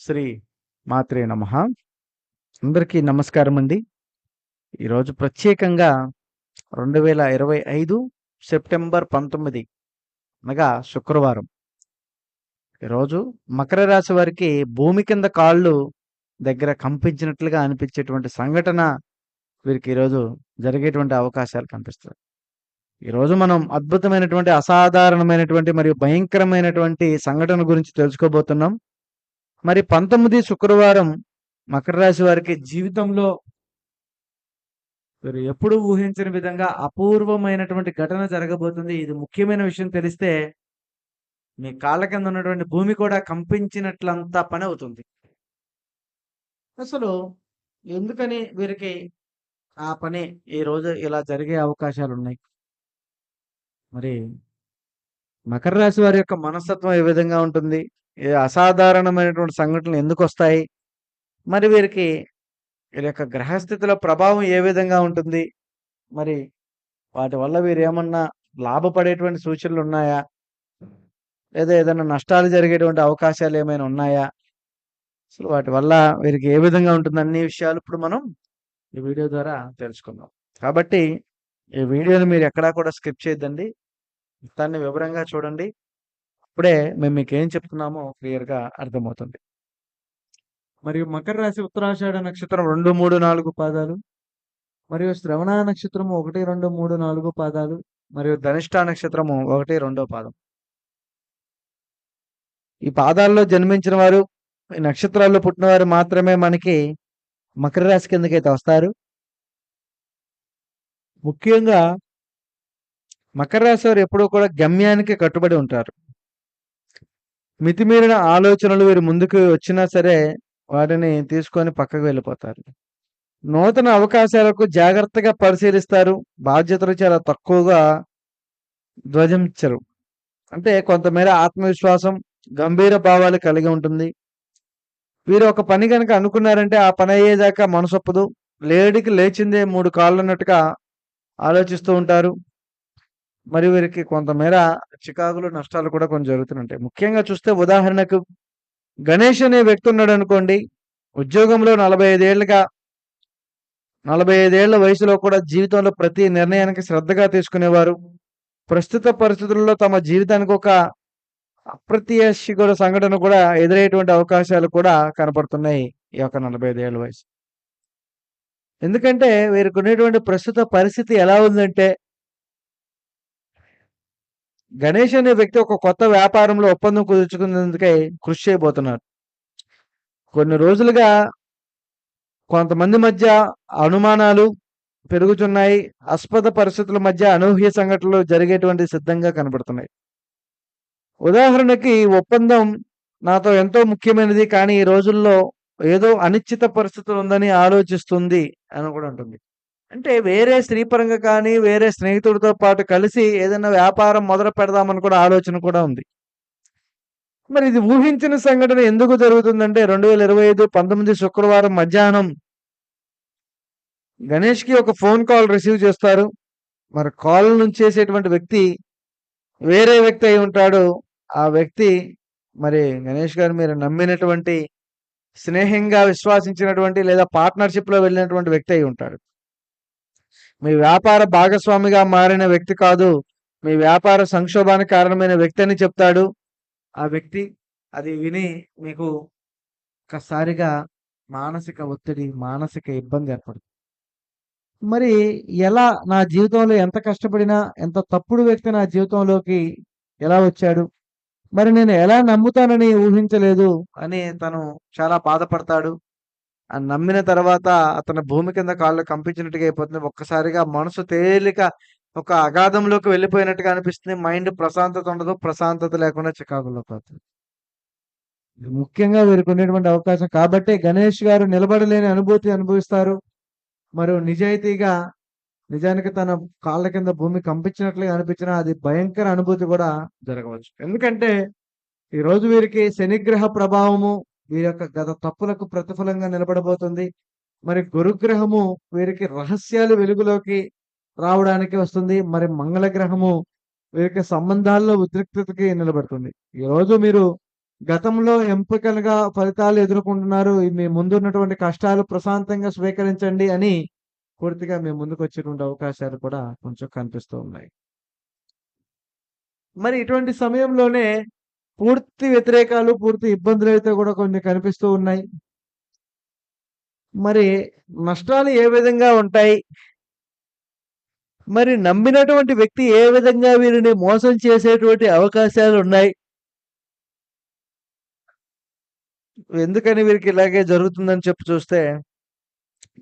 శ్రీ మాత్రే నమ. అందరికీ నమస్కారం అండి. ఈరోజు ప్రత్యేకంగా రెండు వేల ఇరవై ఐదు సెప్టెంబర్ పంతొమ్మిది అనగా శుక్రవారం. ఈరోజు మకర రాశి వారికి భూమి కింద కాళ్ళు దగ్గర కంపించినట్లుగా అనిపించేటువంటి సంఘటన వీరికి ఈరోజు జరిగేటువంటి అవకాశాలు కనిపిస్తాయి ఈరోజు మనం అద్భుతమైనటువంటి అసాధారణమైనటువంటి మరియు భయంకరమైనటువంటి సంఘటన గురించి తెలుసుకోబోతున్నాం. మరి పంతొమ్మిది శుక్రవారం మకర రాశి వారికి జీవితంలో మీరు ఎప్పుడు ఊహించిన విధంగా అపూర్వమైనటువంటి ఘటన జరగబోతుంది. ఇది ముఖ్యమైన విషయం తెలిస్తే మీ కాళ్ళ కింద ఉన్నటువంటి భూమి కూడా కంపించినట్లంతా పని అవుతుంది. అసలు ఎందుకని వీరికి ఆ పని ఈ రోజు ఇలా జరిగే అవకాశాలు ఉన్నాయి? మరి మకర రాశి వారి యొక్క మనస్తత్వం ఏ విధంగా ఉంటుంది? అసాధారణమైనటువంటి సంఘటనలు ఎందుకు వస్తాయి మరి వీరికి వీరి యొక్క గ్రహస్థితిలో ప్రభావం ఏ విధంగా ఉంటుంది? మరి వాటి వల్ల వీరు ఏమన్నా లాభపడేటువంటి సూచనలు ఉన్నాయా? లేదా ఏదైనా నష్టాలు జరిగేటువంటి అవకాశాలు ఏమైనా ఉన్నాయా? అసలు వాటి వల్ల వీరికి ఏ విధంగా ఉంటుంది అన్ని విషయాలు ఇప్పుడు మనం ఈ వీడియో ద్వారా తెలుసుకుందాం. కాబట్టి ఈ వీడియోని మీరు ఎక్కడా కూడా స్కిప్ చేయొద్దండి. దాన్ని వివరంగా చూడండి. అప్పుడే మేము మీకు ఏం చెప్తున్నామో క్లియర్గా అర్థమవుతుంది. మరియు మకర రాశి ఉత్తరాషాఢ నక్షత్రం రెండు మూడు నాలుగు పాదాలు మరియు శ్రవణ నక్షత్రము ఒకటి రెండు మూడు నాలుగు పాదాలు మరియు ధనిష్ట నక్షత్రము ఒకటి రెండో పాదం. ఈ పాదాల్లో జన్మించిన వారు ఈ నక్షత్రాల్లో పుట్టిన వారు మాత్రమే మనకి మకర రాశి కిందకైతే వస్తారు. ముఖ్యంగా మకర రాశి వారు ఎప్పుడూ కూడా గమ్యానికి కట్టుబడి ఉంటారు. మితిమీరిన ఆలోచనలు వీరు ముందుకు వచ్చినా సరే వాటిని తీసుకొని పక్కకు వెళ్ళిపోతారు. నూతన అవకాశాలకు జాగ్రత్తగా పరిశీలిస్తారు. బాధ్యతలు చాలా తక్కువగా ధ్వజించరు. అంటే కొంతమేర ఆత్మవిశ్వాసం గంభీర భావాలు కలిగి ఉంటుంది. వీరు ఒక పని కనుక అనుకున్నారంటే ఆ పని అయ్యేదాకా మనసొప్పదు. లేడికి లేచిందే మూడు కాళ్ళు అన్నట్టుగా ఆలోచిస్తూ ఉంటారు. మరి వీరికి కొంతమేర చికాకులు నష్టాలు కూడా కొన్ని జరుగుతుంటాయి. ముఖ్యంగా చూస్తే ఉదాహరణకు గణేష్ అనే వ్యక్తి ఉన్నాడు అనుకోండి. ఉద్యోగంలో నలభై ఐదేళ్ళుగా నలభై ఐదేళ్ళ వయసులో కూడా జీవితంలో ప్రతి నిర్ణయానికి శ్రద్ధగా తీసుకునేవారు. ప్రస్తుత పరిస్థితుల్లో తమ జీవితానికి ఒక అప్రత్యాశికుల సంఘటన కూడా ఎదురయ్యేటువంటి అవకాశాలు కూడా కనపడుతున్నాయి ఈ యొక్క నలభై ఐదేళ్ళ వయసు. ఎందుకంటే వీరికి ఉన్నటువంటి ప్రస్తుత పరిస్థితి ఎలా ఉందంటే గణేష్ అనే వ్యక్తి ఒక కొత్త వ్యాపారంలో ఒప్పందం కుదుర్చుకునేందుకై కృషి చేయబోతున్నారు. కొన్ని రోజులుగా కొంతమంది మధ్య అనుమానాలు పెరుగుతున్నాయి. ఆస్పద పరిస్థితుల మధ్య అనూహ్య సంఘటనలు జరిగేటువంటి సిద్ధంగా కనబడుతున్నాయి. ఉదాహరణకి ఒప్పందం నాతో ఎంతో ముఖ్యమైనది కానీ ఈ రోజుల్లో ఏదో అనిశ్చిత పరిస్థితులు ఉందని ఆలోచిస్తుంది అని కూడా ఉంటుంది. అంటే వేరే స్త్రీ పరంగా కానీ వేరే స్నేహితుడితో పాటు కలిసి ఏదైనా వ్యాపారం మొదలు పెడదామని కూడా ఆలోచన కూడా ఉంది. మరి ఇది ఊహించిన సంఘటన ఎందుకు జరుగుతుందంటే రెండు వేల ఇరవై ఐదు పంతొమ్మిది శుక్రవారం మధ్యాహ్నం గణేష్కి ఒక ఫోన్ కాల్ రిసీవ్ చేస్తారు. మరి కాల్ నుంచి చేసేటువంటి వ్యక్తి వేరే వ్యక్తి అయి ఉంటాడు. ఆ వ్యక్తి మరి గణేష్ గారు మీరు నమ్మినటువంటి స్నేహంగా విశ్వాసించినటువంటి లేదా పార్ట్నర్షిప్లో వెళ్ళినటువంటి వ్యక్తి అయి ఉంటాడు. మీ వ్యాపార భాగస్వామిగా మారిన వ్యక్తి కాదు. మీ వ్యాపార సంక్షోభానికి కారణమైన వ్యక్తి అని చెప్తాడు. ఆ వ్యక్తి అది విని మీకు ఒక్కసారిగా మానసిక ఒత్తిడి మానసిక ఇబ్బంది ఏర్పడుతుంది. మరి ఎలా నా జీవితంలో ఎంత కష్టపడినా ఎంత తప్పుడు వ్యక్తి నా జీవితంలోకి ఎలా వచ్చాడు? మరి నేను ఎలా నమ్ముతానని ఊహించలేదు అని తను చాలా బాధపడతాడు. నమ్మిన తర్వాత అతని భూమి కింద కాళ్ళు కంపించినట్టుగా అయిపోతుంది. ఒక్కసారిగా మనసు తేలిక ఒక అగాధంలోకి వెళ్ళిపోయినట్టుగా అనిపిస్తుంది. మైండ్ ప్రశాంతత ఉండదు. ప్రశాంతత లేకుండా చికాకులో పోతుంది. ముఖ్యంగా వీరికి ఉండేటువంటి అవకాశం. కాబట్టి గణేష్ గారు నిలబడలేని అనుభూతి అనుభవిస్తారు. మరియు నిజాయితీగా నిజానికి తన కాళ్ళ కింద భూమి కంపించినట్లుగా అనిపించినా అది భయంకర అనుభూతి కూడా జరగవచ్చు. ఎందుకంటే ఈ రోజు వీరికి శనిగ్రహ ప్రభావము వీరి యొక్క గత తప్పులకు ప్రతిఫలంగా నిలబడబోతుంది మరి గురుగ్రహము వీరికి రహస్యాలు వెలుగులోకి రావడానికి వస్తుంది మరి మంగళ గ్రహము వీరికి సంబంధాల్లో ఉద్రిక్తతకి నిలబడుతుంది ఈ రోజు మీరు గతంలో ఎంపికలుగా ఫలితాలు ఎదుర్కొంటున్నారు. మీ ముందున్నటువంటి కష్టాలు ప్రశాంతంగా స్వీకరించండి అని పూర్తిగా మీ ముందుకు వచ్చేటువంటి అవకాశాలు కూడా కొంచెం కనిపిస్తూ ఉన్నాయి. మరి ఇటువంటి సమయంలోనే పూర్తి వ్యతిరేకాలు, పూర్తి ఇబ్బందులైతే కూడా కొన్ని కనిపిస్తూ ఉన్నాయి. మరి నష్టాలు ఏ విధంగా ఉంటాయి? మరి నమ్మినటువంటి వ్యక్తి ఏ విధంగా వీరిని మోసం చేసేటువంటి అవకాశాలు ఉన్నాయి ఎందుకని వీరికి ఇలాగే జరుగుతుందని చెప్పి చూస్తే,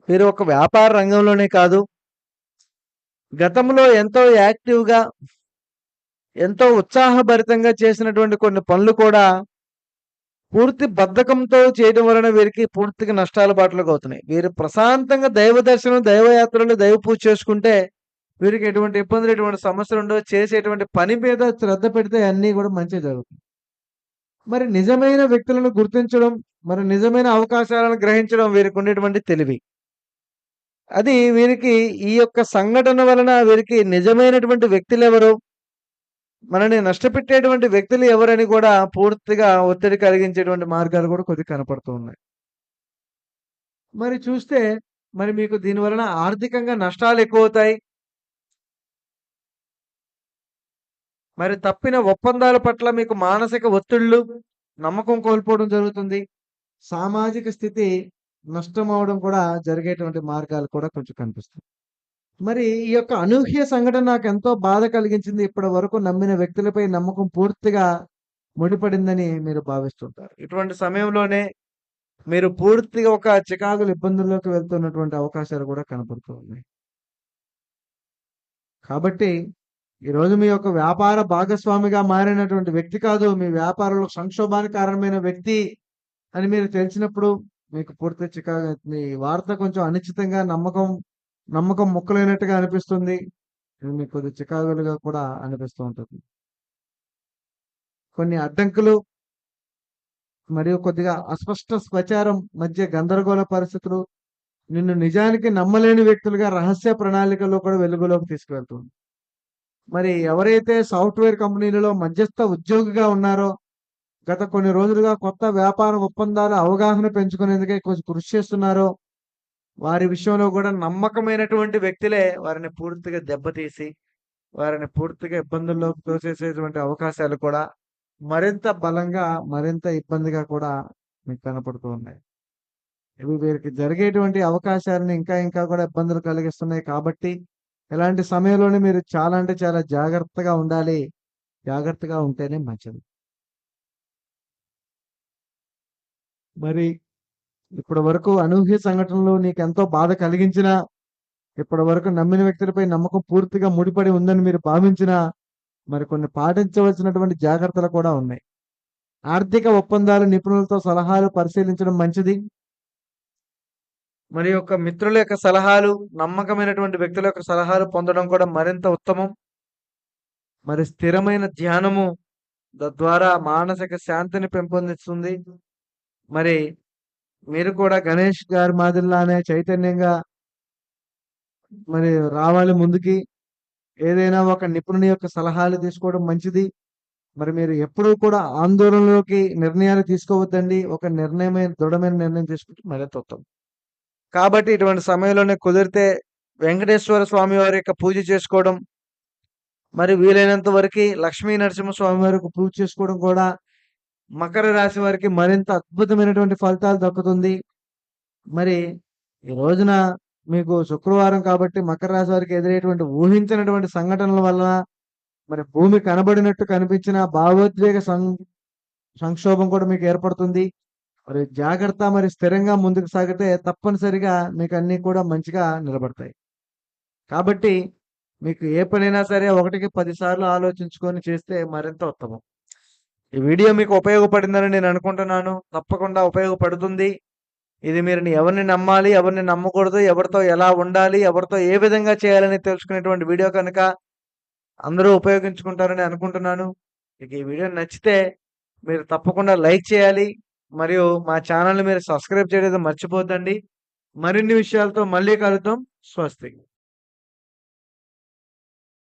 వీరు ఒక వ్యాపార రంగంలోనే కాదు గతంలో ఎంతో యాక్టివ్‌గా ఎంతో ఉత్సాహభరితంగా చేసినటువంటి కొన్ని పనులు కూడా పూర్తి బద్ధకంతో చేయడం వలన వీరికి పూర్తిగా నష్టాల బాటలకు అవుతున్నాయి. వీరు ప్రశాంతంగా దైవ దర్శనం, దైవయాత్రలు, దైవ పూజ చేసుకుంటే వీరికి ఎటువంటి ఇబ్బందులు, ఎటువంటి సమస్యలు ఉండవు చేసేటువంటి పని మీద శ్రద్ధ పెడితే అన్నీ కూడా మంచి జరుగుతుంది. మరి నిజమైన వ్యక్తులను గుర్తించడం, మరి నిజమైన అవకాశాలను గ్రహించడం వీరికి ఉండేటువంటి తెలివి. అది వీరికి ఈ యొక్క సంఘటన వలన వీరికి నిజమైనటువంటి వ్యక్తులు ఎవరు మనని నష్టపెట్టేటువంటి వ్యక్తులు ఎవరని కూడా పూర్తిగా ఒత్తిడి కలిగించేటువంటి మార్గాలు కూడా కొద్దిగా కనపడుతూ ఉన్నాయి. మరి చూస్తే మరి మీకు దీని వలన ఆర్థికంగా నష్టాలు ఎక్కువవుతాయి. మరి తప్పిన ఒప్పందాల పట్ల మీకు మానసిక ఒత్తిళ్ళు, నమ్మకం కోల్పోవడం జరుగుతుంది. సామాజిక స్థితి నష్టం అవడం కూడా జరిగేటువంటి మార్గాలు కూడా కొంచెం కనిపిస్తాయి. మరి ఈ యొక్క అనూహ్య సంఘటన నాకు ఎంతో బాధ కలిగించింది. ఇప్పటి వరకు నమ్మిన వ్యక్తులపై నమ్మకం పూర్తిగా ముడిపడిందని మీరు భావిస్తుంటారు. ఇటువంటి సమయంలోనే మీరు పూర్తిగా ఒక చికాకుల ఇబ్బందుల్లోకి వెళ్తున్నటువంటి అవకాశాలు కూడా కనపడుతూ ఉన్నాయి. కాబట్టి ఈరోజు మీ యొక్క వ్యాపార భాగస్వామిగా మారినటువంటి వ్యక్తి కాదు. మీ వ్యాపారంలో సంక్షోభానికి కారణమైన వ్యక్తి అని మీరు తెలిసినప్పుడు మీకు పూర్తి చికాకు మీ వార్త కొంచెం అనిశ్చితంగా నమ్మకం నమ్మకం ముక్కలేనట్టుగా అనిపిస్తుంది. ఇది మీకు కొద్దిగా చికాకులుగా కూడా అనిపిస్తూ ఉంటుంది. కొన్ని అడ్డంకులు మరియు కొద్దిగా అస్పష్ట స్వచారం మధ్య గందరగోళ పరిస్థితులు నిన్ను నిజానికి నమ్మలేని వ్యక్తులుగా రహస్య ప్రణాళికలో కూడా వెలుగులోకి తీసుకువెళ్తుంది. మరి ఎవరైతే సాఫ్ట్‌వేర్ కంపెనీలలో మధ్యస్థ ఉద్యోగిగా ఉన్నారో, గత కొన్ని రోజులుగా కొత్త వ్యాపార ఒప్పందాల అవగాహన పెంచుకునేందుకే కొంచెం కృషి చేస్తున్నారో, వారి విషయంలో కూడా నమ్మకమైనటువంటి వ్యక్తులే వారిని పూర్తిగా దెబ్బతీసి, వారిని పూర్తిగా ఇబ్బందుల్లోకి తోసేసేటువంటి అవకాశాలు కూడా మరింత బలంగా, మరింత ఇబ్బందిగా కూడా మీకు కనపడుతూ ఉన్నాయి. ఇవి వీరికి జరిగేటువంటి అవకాశాలను ఇంకా ఇంకా కూడా ఇబ్బందులు కలిగిస్తున్నాయి కాబట్టి, ఇలాంటి సమయంలోనే మీరు చాలా అంటే చాలా జాగ్రత్తగా ఉండాలి. జాగ్రత్తగా ఉంటేనే మంచిది. మరి ఇప్పటి వరకు అనూహ్య సంఘటనలు నీకెంతో బాధ కలిగించినా, ఇప్పటి వరకు నమ్మిన వ్యక్తులపై నమ్మకం పూర్తిగా ముడిపడి ఉందని మీరు భావించినా, మరి కొన్ని పాటించవలసినటువంటి జాగ్రత్తలు కూడా ఉన్నాయి. ఆర్థిక ఒప్పందాలు నిపుణులతో సలహాలు పరిశీలించడం మంచిది. మరి యొక్క మిత్రుల యొక్క సలహాలు, నమ్మకమైనటువంటి వ్యక్తుల యొక్క సలహాలు పొందడం కూడా మరింత ఉత్తమం. మరి స్థిరమైన ధ్యానము తద్వారా మానసిక శాంతిని పెంపొందిస్తుంది. మరి మీరు కూడా గణేష్ గారి మాదిరిలానే చైతన్యంగా మరి రావాలి ముందుకి. ఏదైనా ఒక నిపుణుని యొక్క సలహాలు తీసుకోవడం మంచిది. మరి మీరు ఎప్పుడూ కూడా ఆందోళనలోకి నిర్ణయాలు తీసుకోవద్దండి. ఒక నిర్ణయమైన దృఢమైన నిర్ణయం తీసుకుంటే మరింత ఉత్తమం. కాబట్టి ఇటువంటి సమయంలోనే కుదిరితే వెంకటేశ్వర స్వామి వారి యొక్క పూజ చేసుకోవడం, మరి వీలైనంత వరకు లక్ష్మీ నరసింహ స్వామి వారికి పూజ చేసుకోవడం కూడా మకర రాశి వారికి మరింత అద్భుతమైనటువంటి ఫలితాలు దక్కుతుంది. మరి ఈ రోజున మీకు శుక్రవారం కాబట్టి మకర రాశి వారికి ఎదురయ్యేటువంటి ఊహించినటువంటి సంఘటనల వలన మరి భూమి కనబడినట్టు కనిపించిన భావోద్వేగ సం సంక్షోభం కూడా మీకు ఏర్పడుతుంది. మరి జాగ్రత్త మరి స్థిరంగా ముందుకు సాగితే తప్పనిసరిగా మీకు అన్నీ కూడా మంచిగా నిలబడతాయి. కాబట్టి మీకు ఏ పనైనా సరే ఒకటికి పదిసార్లు ఆలోచించుకొని చేస్తే మరింత ఉత్తమం. ఈ వీడియో మీకు ఉపయోగపడిందని నేను అనుకుంటున్నాను. తప్పకుండా ఉపయోగపడుతుంది. ఇది మీరు ఎవరిని నమ్మాలి, ఎవరిని నమ్మకూడదు, ఎవరితో ఎలా ఉండాలి, ఎవరితో ఏ విధంగా చేయాలని తెలుసుకునేటువంటి వీడియో కనుక అందరూ ఉపయోగించుకుంటారని అనుకుంటున్నాను. మీకు ఈ వీడియో నచ్చితే మీరు తప్పకుండా లైక్ చేయాలి. మరియు మా ఛానల్ని మీరు సబ్స్క్రైబ్ చేయడం మర్చిపోద్దండి మరిన్ని విషయాలతో మళ్ళీ కలుద్దాం. స్వస్తి.